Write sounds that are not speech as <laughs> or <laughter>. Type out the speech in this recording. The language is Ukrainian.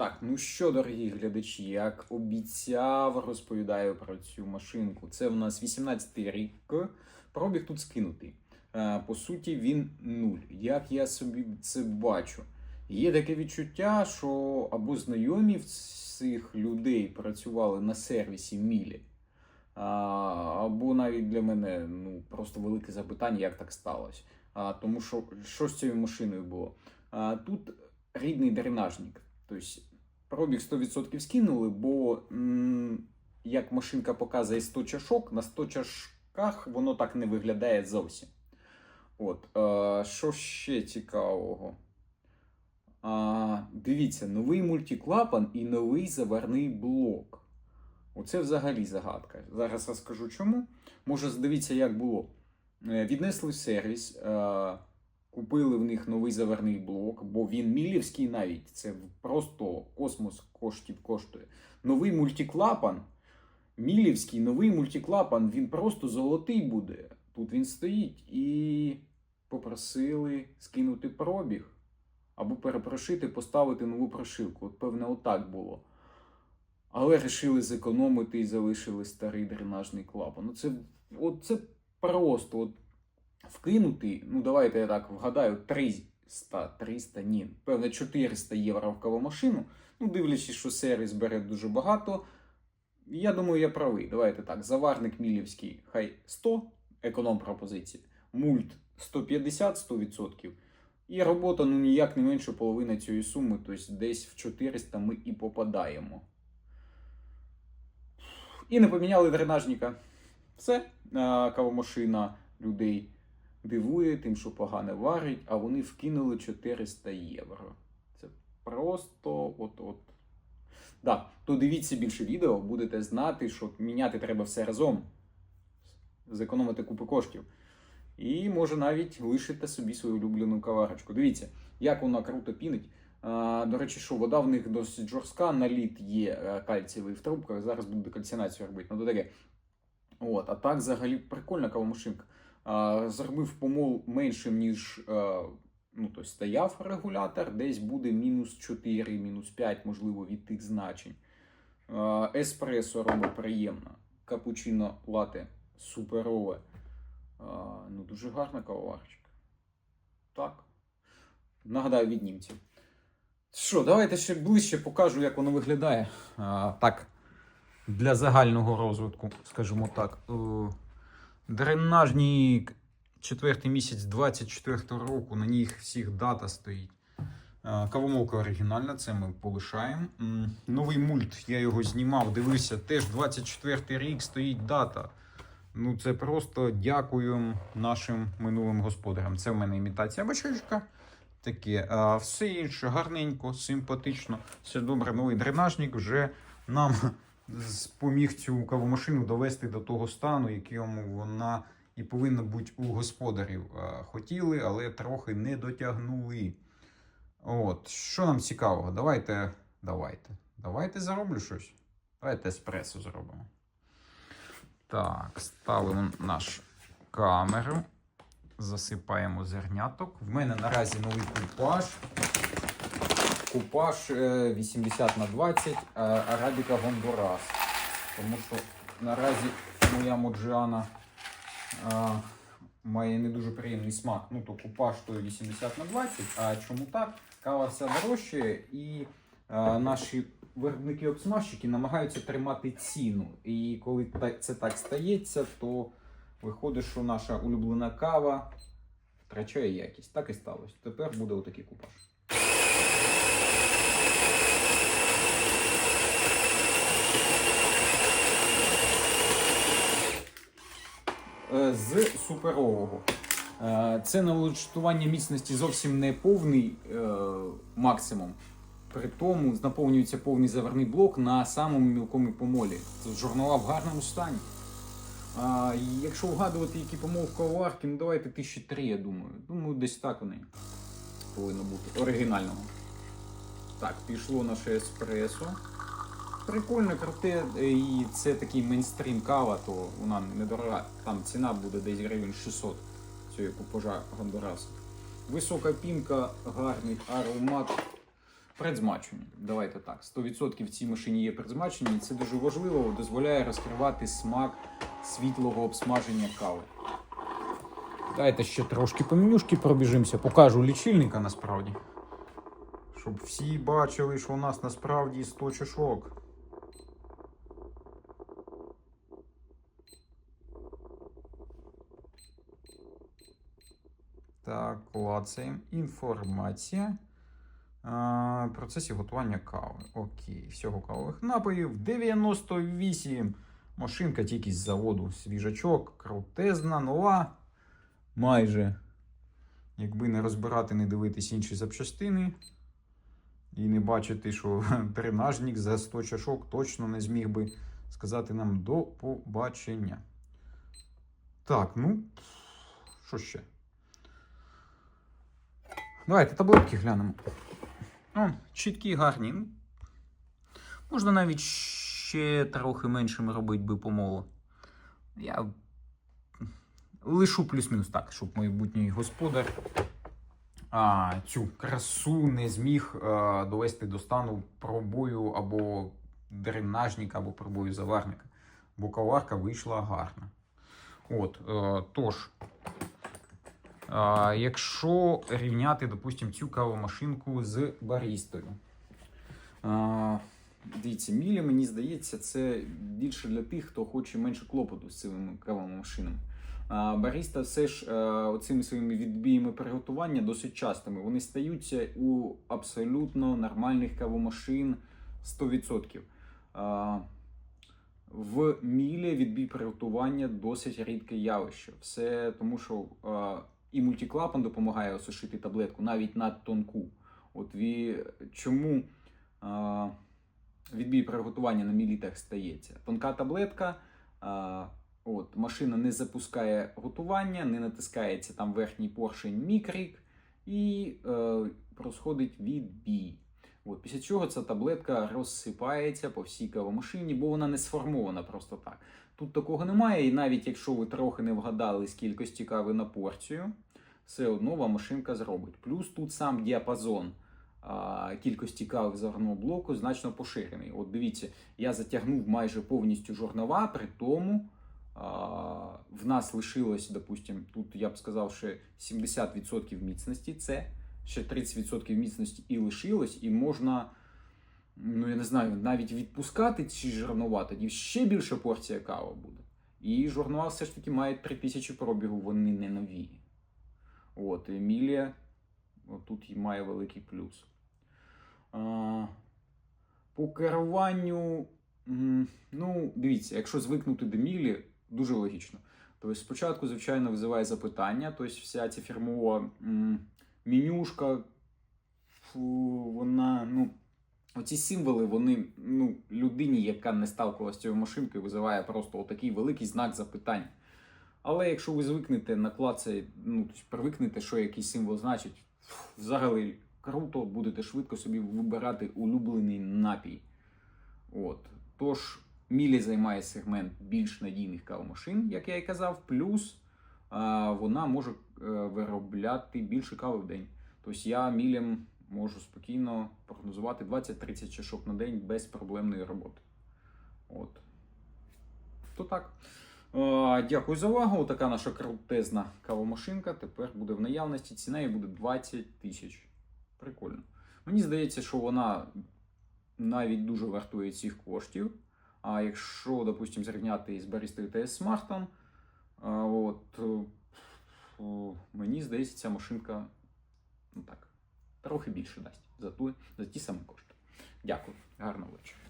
Так, ну що, дорогі глядачі, як обіцяв, розповідаю про цю машинку. Це в нас 18-й рік. Пробіг тут скинутий. Е, По суті, він нуль. Як я собі це бачу? Є таке відчуття, що або знайомі в цих людей працювали на сервісі Мілі, або навіть для мене ну, просто велике запитання, як так сталося. Тому що що з цією машиною було? Тут рідний дренажник. Тобто пробіг 100% скинули, бо як машинка показує 100 чашок, на 100 чашках воно так не виглядає зовсім. От, е, що ще цікавого? А, дивіться, новий мультиклапан і новий заварний блок. Оце взагалі загадка. Зараз розкажу чому. Може, дивіться, як було. Е, Віднесли в сервіс, е, купили в них новий заварний блок, бо він мілівський навіть. Це просто космос коштів коштує. Новий мультиклапан. Мілівський новий мультиклапан, він просто золотий буде. Тут він стоїть і попросили скинути пробіг або перепрошити, поставити нову прошивку. От, певне, отак було. Але вирішили зекономити і залишили старий дренажний клапан. Ну, це, просто от, вкинути, ну давайте я так вгадаю, 300, 300, ні, певне 400 євро в кавомашину. Ну, дивлячись, що сервіс бере дуже багато. Я думаю, я правий. Давайте так. Заварник Мілівський, хай 100 економ пропозиції, мульт 150-100%. І робота ну ніяк не менше половини цієї суми, тобто десь в 400 ми і попадаємо. І не поміняли дренажника. Все, кавомашина людей дивує тим, що погано варить, а вони вкинули 400 євро. Це просто от-от. Да, то дивіться більше відео, будете знати, що міняти треба все разом, зекономити купу коштів. І може навіть лишите собі свою улюблену каварочку. Дивіться, як вона круто пінить. До речі, що вода в них досить жорстка, наліт є е, кальцієвий в трубках. Зараз буду декальцинацію робити. Ну, то таке. От, а так взагалі прикольна кавомашинка. Зробив помол меншим, ніж е, ну, то стояв регулятор, десь буде мінус 4, мінус 5, можливо, від тих значень. А, еспресо робить приємно. Капучино лате суперове. Ну, дуже гарна кавоварочка. Так. Нагадаю від німців. Що, давайте ще ближче покажу, як воно виглядає. А, так, для загального розвитку, скажімо так. Дренажник четвертий місяць 24 року, на них всіх дата стоїть. Е, Кавомолка оригінальна, це ми полишаємо. Новий мульт, я його знімав, дивився, теж 24 рік стоїть дата. Ну, це просто дякую нашим минулим господарям. Це в мене імітація бачечка. Таке. А все інше гарненько, симпатично, все добре. Новий дренажник вже нам споміг цю кавомашину довести до того стану, якому вона і повинна бути у господарів. Хотіли, але трохи не дотягнули. От, що нам цікавого? Давайте, давайте. Давайте зароблю щось. Давайте еспресо зробимо. Так, ставимо наш камеру. Засипаємо зерняток. В мене наразі новий купаж. Купаж е, 80 на 20 е, Арабіка Гондурас. Тому що наразі моя моджіана е, має не дуже приємний смак. Ну, то купаж то 80 на 20. А чому так? Кава вся дорожчає і е, наші виробники-обсмажчики намагаються тримати ціну. І коли це так стається, то виходить, що наша улюблена кава втрачає якість. Так і сталося. Тепер буде отакий купаж. З суперового. Е, Це налаштування міцності зовсім не повний е, максимум. При тому наповнюється повний заварний блок на самому мілкому помолі. Журнала в гарному стані. А, якщо вгадувати, які помолвки оварки, ну давайте тисячі три, я думаю. Думаю, десь так вони повинно бути. Оригінального. Так, пішло наше еспресо. Прикольно, круте, і це такий мейнстрім кава, то вона недорога. Там ціна буде десь гривень 600 цієї купожа Гондурасу. Висока пінка, гарний аромат. Предзмачення. Давайте так. 100% в цій машині є предзмачення, і це дуже важливо, дозволяє розкривати смак світлого обсмаження кави. Дайте ще трошки по менюшки пробіжимося, покажу лічильника насправді. Щоб всі бачили, що у нас насправді 100 чашок. Так, клацаємо. Інформація. Процесі готування кави. Окей, всього кавових напоїв. 98. Машинка тільки з заводу. Свіжачок, крутезна, нова. Майже. Якби не розбирати, не дивитись інші запчастини. І не бачити, що <laughs> дренажник за 100 чашок точно не зміг би сказати нам до побачення. Так, ну, що ще? Давайте таблетки глянемо. О, чіткі, гарні. Ну, Можна навіть ще трохи меншими робити би помолу. Я лишу плюс-мінус так, щоб майбутній господар а, цю красу не зміг а, довести до стану пробою або дренажника, або пробою заварника. Бо каварка вийшла гарна. От, е, тож, а, якщо рівняти, допустимо, цю кавомашинку з барістою. Дивіться, мілі, мені здається, це більше для тих, хто хоче менше клопоту з цими кавовими машинами. Баріста все ж е, оцими своїми відбіями приготування досить частими. Вони стаються у абсолютно нормальних кавомашин 100%. В мілі відбій приготування досить рідке явище. Все тому, що е, і мультиклапан допомагає осушити таблетку навіть на тонку. От ві... чому а, відбій приготування на мілітах стається? Тонка таблетка, а, от, машина не запускає готування, не натискається там верхній поршень мікрік і е, розходить відбій. От, після чого ця таблетка розсипається по всій кавомашині, бо вона не сформована просто так. Тут такого немає, і навіть якщо ви трохи не вгадали з кількості кави на порцію, все одно вам машинка зробить. Плюс тут сам діапазон а, кількості кави заварного блоку значно поширений. От дивіться, я затягнув майже повністю жорнова, при тому а, в нас лишилось, допустим, тут я б сказав, що 70% міцності це ще 30% міцності і лишилось, і можна, ну я не знаю, навіть відпускати ці жорнова, тоді ще більша порція кави буде. І жорнова все ж таки має 3000 пробігу, вони не нові. От, Емілія тут має великий плюс. А, по керуванню, ну, дивіться, якщо звикнути до Мілі, дуже логічно. Тобто спочатку, звичайно, визиває запитання, тобто вся ця фірмова менюшка, вона, ну, оці символи, вони ну, людині, яка не сталкувалася з цією машинкою, визиває просто отакий великий знак запитання. Але якщо ви звикнете на клаці, ну, тобто привикнете, що якийсь символ значить, взагалі круто, будете швидко собі вибирати улюблений напій. От. Тож, Мілі займає сегмент більш надійних кавомашин, як я і казав, плюс вона може е, виробляти більше кави в день. Тобто я мілям можу спокійно прогнозувати 20-30 чашок на день без проблемної роботи. От. То так. Е, Дякую за увагу. Така наша крутезна кавомашинка тепер буде в наявності. Ціна її буде 20 тисяч. Прикольно. Мені здається, що вона навіть дуже вартує цих коштів. А якщо, допустимо, зрівняти з Барістою та Смартом, от, е, мені здається, ця машинка ну так, трохи більше дасть за, ту, за ті самі кошти. Дякую, гарного вечора.